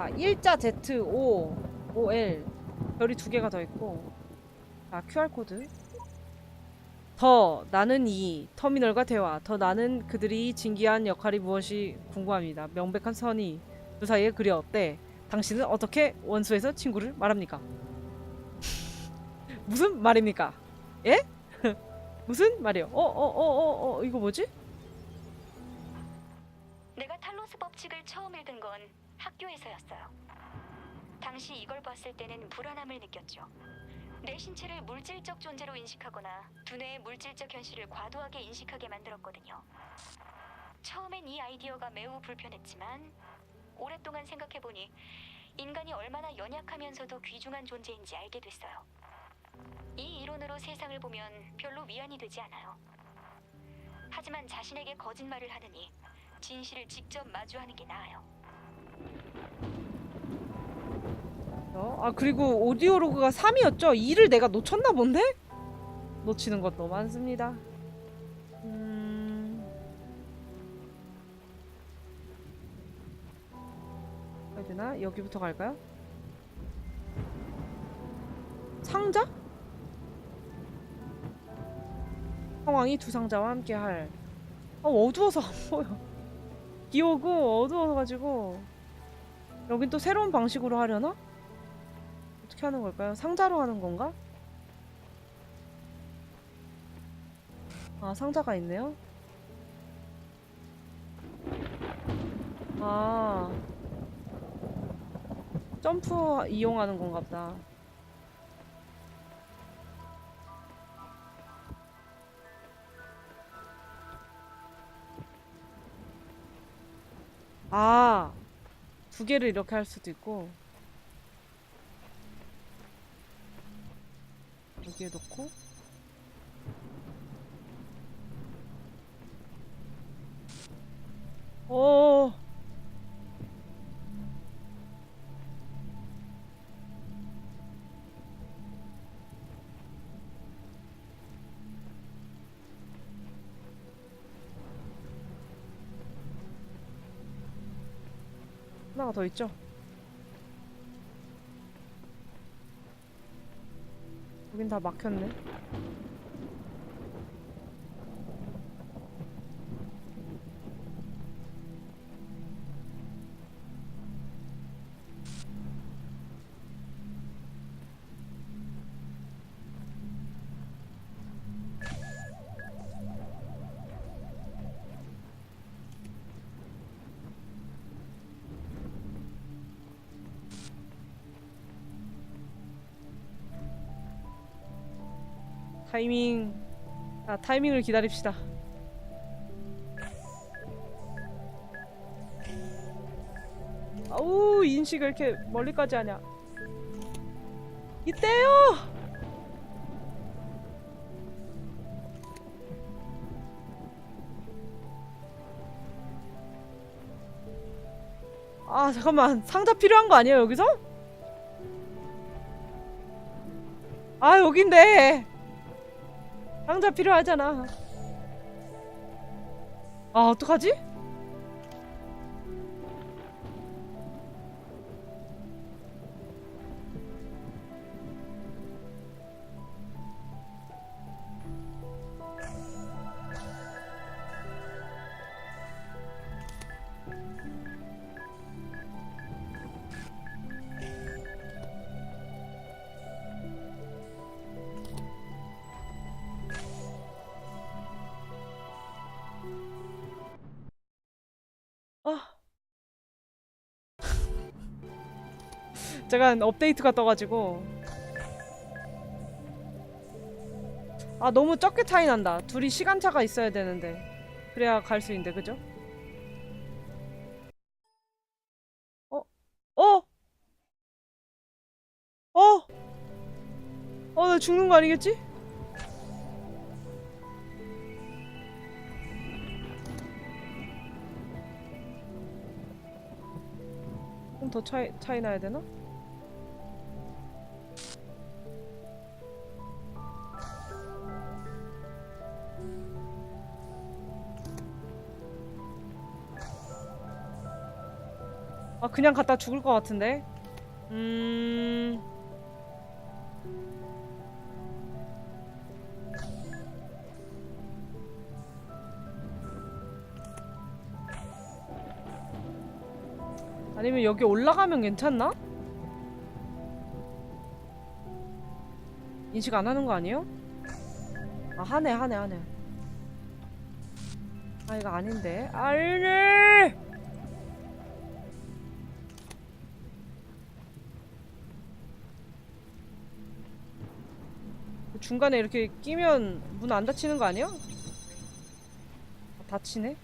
자, 일자 Z, O, OL. 별이 두 개가 더 있고. 자, QR코드. 더 나는 이 터미널과 대화. 더 나는 그들이 진기한 역할이 무엇이 궁금합니다. 명백한 선이 그 사이에 그려. 네. 당신은 어떻게 원수에서 친구를 말합니까? 무슨 말입니까? 예? 무슨 말이요? 어, 어, 어, 어, 어, 이거 뭐지? 학교에서였어요. 당시 이걸 봤을 때는 불안함을 느꼈죠. 내 신체를 물질적 존재로 인식하거나 두뇌의 물질적 현실을 과도하게 인식하게 만들었거든요. 처음엔 이 아이디어가 매우 불편했지만 오랫동안 생각해보니 인간이 얼마나 연약하면서도 귀중한 존재인지 알게 됐어요. 이 이론으로 세상을 보면 별로 위안이 되지 않아요. 하지만 자신에게 거짓말을 하느니 진실을 직접 마주하는 게 나아요. 어? 아 그리고 오디오로그가 3이었죠? 2를 내가 놓쳤나 본데? 놓치는 것도 많습니다. 음... 가야 되나? 여기부터 갈까요? 상자? 상황이 두 상자와 함께 할 아 어두워서 안 보여 비 오고 어두워서 가지고 여긴 또 새로운 방식으로 하려나? 어떻게 하는 걸까요? 상자로 하는 건가? 아, 상자가 있네요. 아. 점프 이용하는 건가 보다. 아. 두 개를 이렇게 할 수도 있고. 여기에 놓고 오 하나가 더 있죠? 여긴 다 막혔네. 타이밍 아 타이밍을 기다립시다. 아우 인식을 이렇게 멀리까지 하냐. 이때요! 아 잠깐만. 상자 필요한 거 아니에요 여기서? 아 여긴데 상자 필요하잖아. 아, 어떡하지? 제가 업데이트가 떠가지고 아 너무 적게 차이 난다 둘이 시간차가 있어야 되는데 그래야 갈 수 있는데 그죠? 어? 어? 어? 어 나 죽는 거 아니겠지? 좀 더 차이, 차이 나야 되나? 아 그냥 갖다 죽을 것 같은데. 음. 아니면 여기 올라가면 괜찮나? 인식 안 하는 거 아니에요? 아 하네 하네 하네 아 이거 아닌데 아니 중간에 이렇게 끼면 문 안 닫히는 거 아니야? 아, 닫히네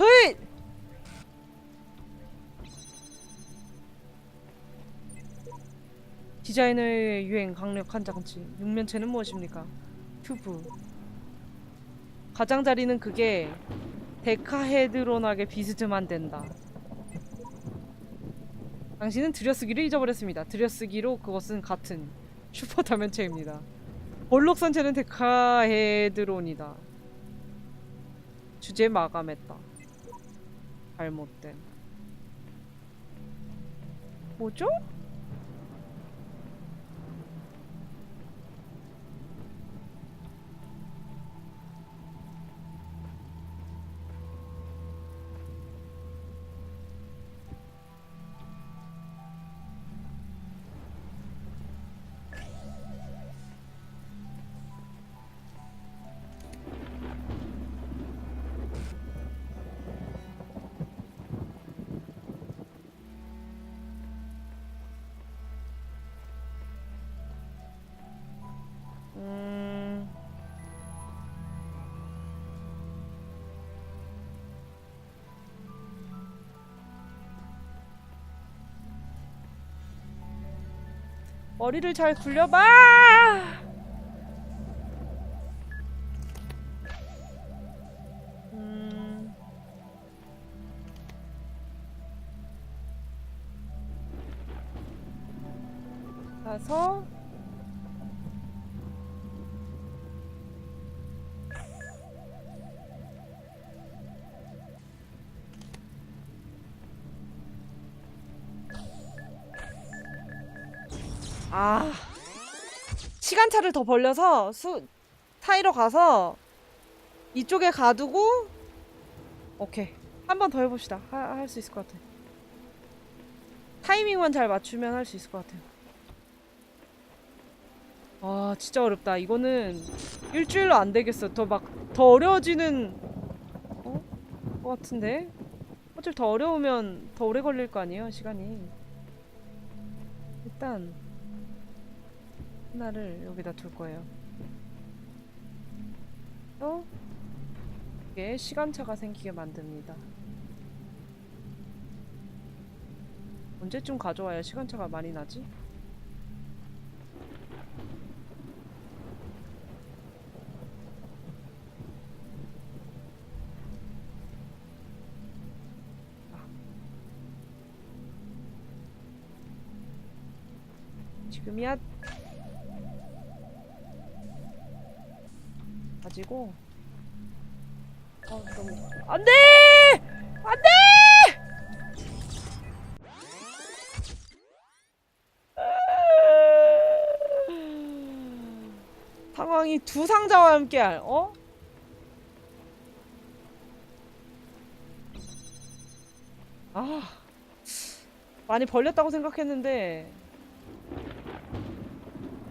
헤이! 디자이너의 유행 강력한 장치 육면체는 무엇입니까? 튜브 가장자리는 그게 데카헤드론하게 비스듬한 된다 당신은 들여쓰기를 잊어버렸습니다. 들여쓰기로 그것은 같은 슈퍼 다면체입니다. 볼록 선체는 데카헤드론이다. 주제 마감했다. 잘못된. 뭐죠? 머리를 잘 굴려봐! 음... 가서 아. 시간차를 더 벌려서 수 타이러 가서 이쪽에 가두고 오케이. 한 번 더 해봅시다. 할 수 있을 것 같아. 타이밍만 잘 맞추면 할 수 있을 것 같아요. 아 진짜 어렵다. 이거는 일주일로 안 되겠어. 더 막 더 어려워지는 어? 것 같은데? 어차피 더 어려우면 더 오래 걸릴 거 아니에요 시간이. 일단 하나를 여기다 둘 거예요. 또 이게 시간차가 생기게 만듭니다. 언제쯤 가져와야 시간차가 많이 나지? 지금이야 가지고. 어 너무 안돼! 안돼! 상황이 두 상자와 함께 할 어? 아 많이 벌렸다고 생각했는데.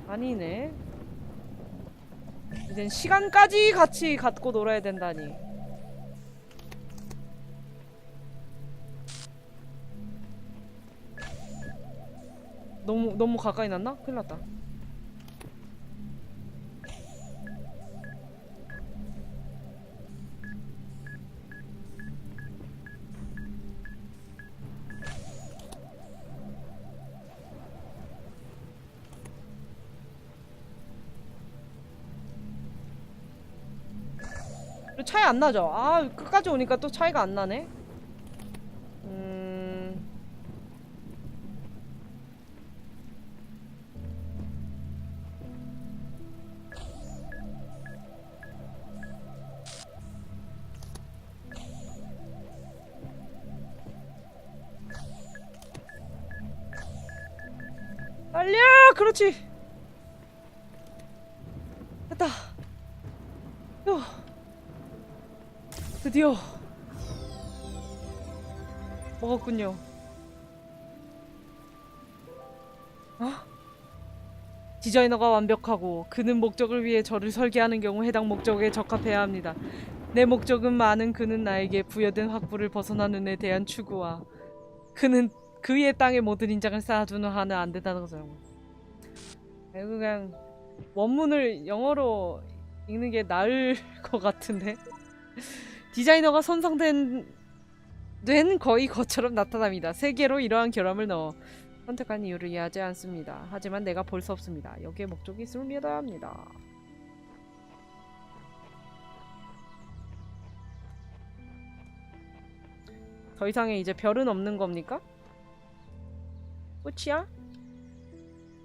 아니네 이젠 시간까지 같이 갖고 놀아야 된다니. 너무 너무 가까이 났나? 큰일 났다. 차이 안 나죠? 아 끝까지 오니까 또 차이가 안 나네. 먹었군요. 어? 디자이너가 완벽하고 그는 목적을 위해 저를 설계하는 경우 해당 목적에 적합해야 합니다. 내 목적은 많은 그는 나에게 부여된 확부를 벗어나는 에 대한 추구와 그는 그의 땅에 모든 인장을 쌓아두는 한은 안 된다는 거죠. 그냥 원문을 영어로 읽는 게 나을 것 같은데 디자이너가 선상된 는 거의 것처럼 나타납니다. 세 개로 이러한 결함을 넣어 선택한 이유를 이해하지 않습니다. 하지만 내가 볼 수 없습니다. 여기에 목적이 있음을 믿어야 합니다. 더 이상의 이제 별은 없는 겁니까? 끝이야?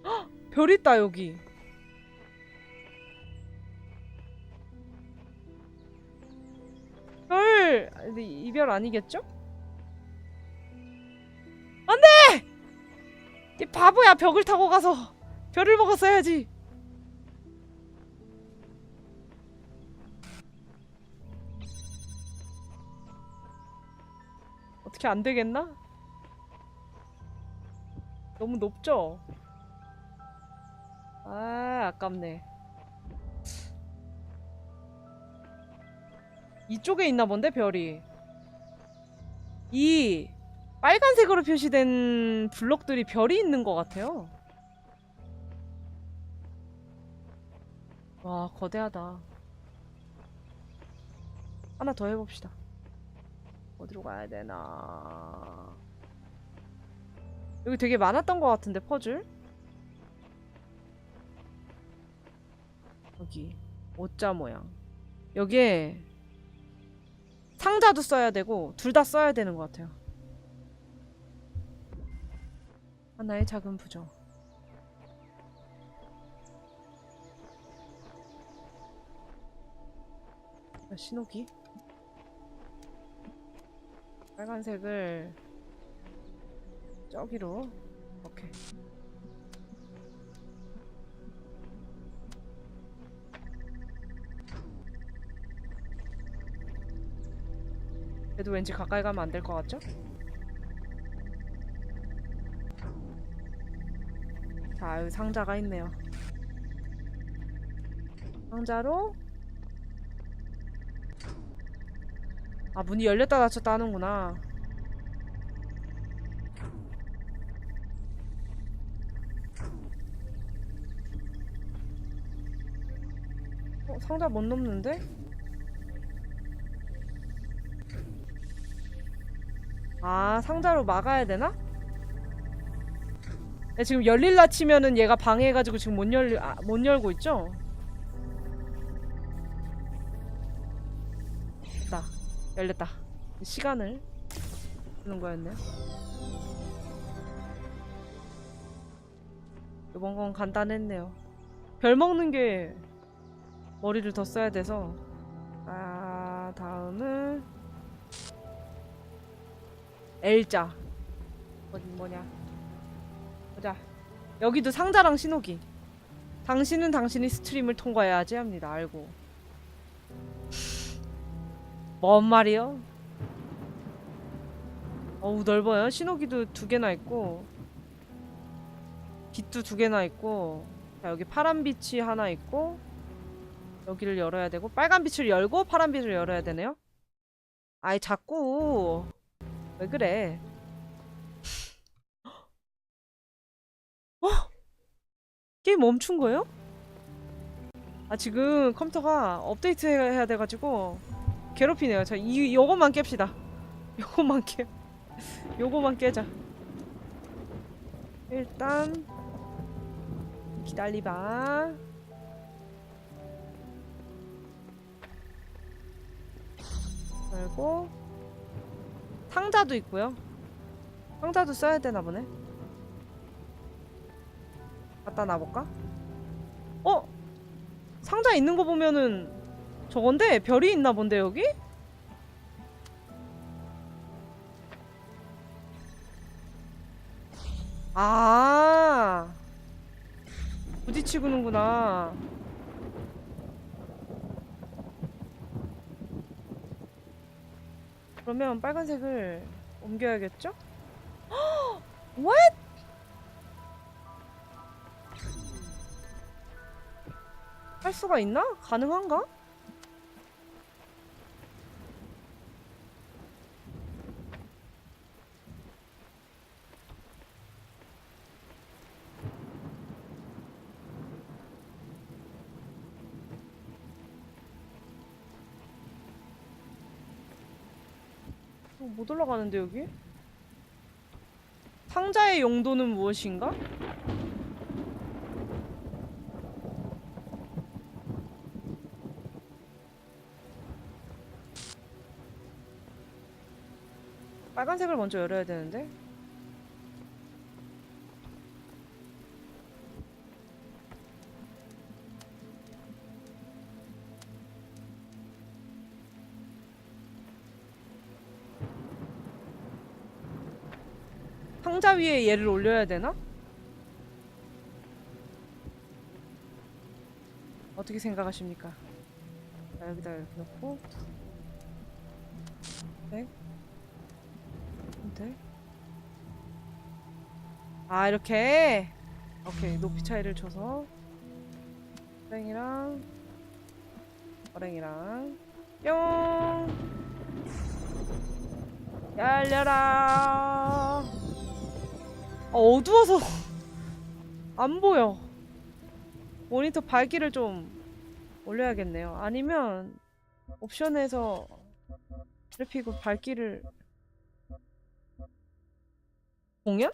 헉! 별 있다 여기. 별! 아, 이별 아니겠죠? 안돼! 이 바보야 벽을 타고 가서 별을 먹었어야지. 어떻게 안 되겠나? 너무 높죠? 아, 아깝네. 이쪽에 있나 본데, 별이. 이 빨간색으로 표시된 블록들이 별이 있는 것 같아요. 와, 거대하다. 하나 더 해봅시다. 어디로 가야 되나? 여기 되게 많았던 것 같은데 퍼즐? 여기 오자 모양. 여기에 상자도 써야 되고 둘 다 써야 되는 것 같아요. 하나의 작은 부정. 아, 신호기? 빨간색을 저기로 오케이 그래도 왠지 가까이 가면 안 될 것 같죠? 자 여기 상자가 있네요 상자로 아 문이 열렸다 닫혔다 하는구나 어, 상자 못 넘는데? 아 상자로 막아야 되나? 네, 지금 열릴라 치면은 얘가 방해해가지고 지금 못 열리 아, 못 열고 있죠? 됐다. 열렸다. 시간을 주는 거였네요 이번 건 간단했네요. 별 먹는 게 머리를 더 써야 돼서. 아 다음은 L자. 어디 뭐냐 보자 여기도 상자랑 신호기 당신은 당신이 스트림을 통과해야지 합니다 알고 뭔 말이요? 어우 넓어요 신호기도 두 개나 있고 빛도 두 개나 있고 자 여기 파란 빛이 하나 있고 여기를 열어야 되고 빨간 빛을 열고 파란 빛을 열어야 되네요. 아이 자꾸 왜 그래? 어? 게임 멈춘 거예요? 아 지금 컴퓨터가 업데이트 해야 돼가지고 괴롭히네요. 자 이 요것만 깹시다. 요것만 깨. 요것만 깨자. 일단 기다리봐. 그리고 상자도 있고요. 상자도 써야 되나 보네. 갖다 놔볼까? 어? 상자 있는 거 보면은 저건데 별이 있나 본데 여기? 아 부딪히구는구나. 그러면 빨간색을 옮겨야겠죠? What? 할 수가 있나? 가능한가? 어, 못 올라가는데 여기? 상자의 용도는 무엇인가? 빨간색을 먼저 열어야 되는데 상자 위에 얘를 올려야 되나? 어떻게 생각하십니까? 자, 여기다 이렇게 놓고 네. 네. 아 이렇게. 오케이 높이 차이를 줘서. 호랭이랑 호랭이랑. 뿅! 열려라. 어, 어두워서 안 보여. 모니터 밝기를 좀 올려야겠네요. 아니면 옵션에서 그래픽 밝기를 공연?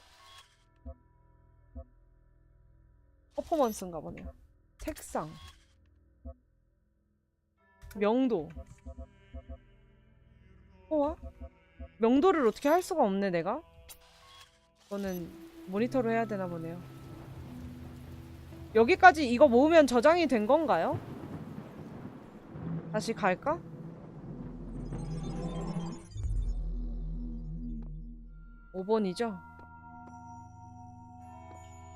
퍼포먼스인가 보네요. 색상. 명도. 우와? 명도를 어떻게 할 수가 없네, 내가? 이거는 모니터로 해야 되나 보네요. 여기까지 이거 모으면 저장이 된 건가요? 다시 갈까? 오번이죠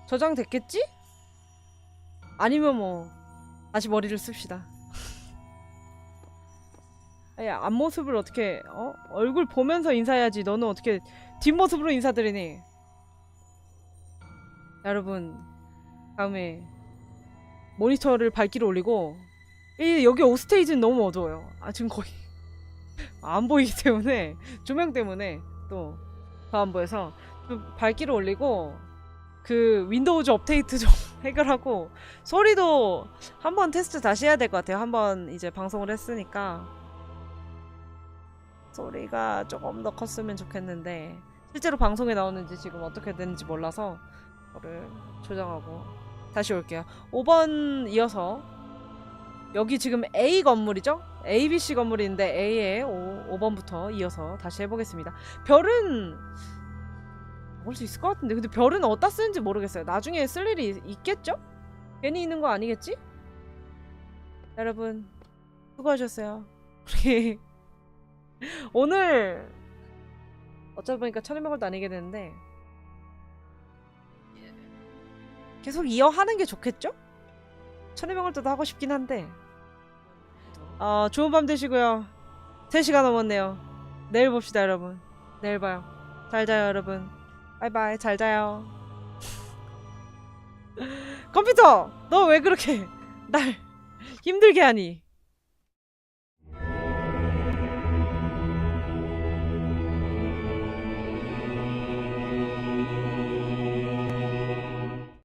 저장됐겠지? 아니면 뭐 다시 머리를 씁시다. 아니 앞모습을 어떻게 어? 얼굴 보면서 인사해야지. 너는 어떻게 뒷모습으로 인사드리니? 여러분 다음에 모니터를 밝기를 올리고 이 여기 오스테이지는 너무 어두워요. 아 지금 거의 안 보이기 때문에 조명 때문에 또 더 안 보여서 좀 밝기를 올리고 그 윈도우즈 업데이트 좀 해결하고 소리도 한번 테스트 다시 해야 될 것 같아요. 한번 이제 방송을 했으니까 소리가 조금 더 컸으면 좋겠는데 실제로 방송에 나오는지 지금 어떻게 되는지 몰라서 그거를 조정하고 다시 올게요. 5번 이어서 여기 지금 A 건물이죠? ABC 건물인데 A에 5, 5번부터 이어서 다시 해보겠습니다. 별은 먹을 수 있을 것 같은데 근데 별은 어디다 쓰는지 모르겠어요. 나중에 쓸 일이 있겠죠? 괜히 있는 거 아니겠지? 여러분 수고하셨어요. 우리 오늘 어쩌다 보니까 천일명월도 아니게 되는데 계속 이어하는 게 좋겠죠? 천일명월도 하고 싶긴 한데 어, 좋은 밤 되시고요. 3시간 넘었네요. 내일 봅시다 여러분. 내일 봐요. 잘 자요 여러분. 바이바이 잘 자요. 컴퓨터 너 왜 그렇게 날 힘들게 하니?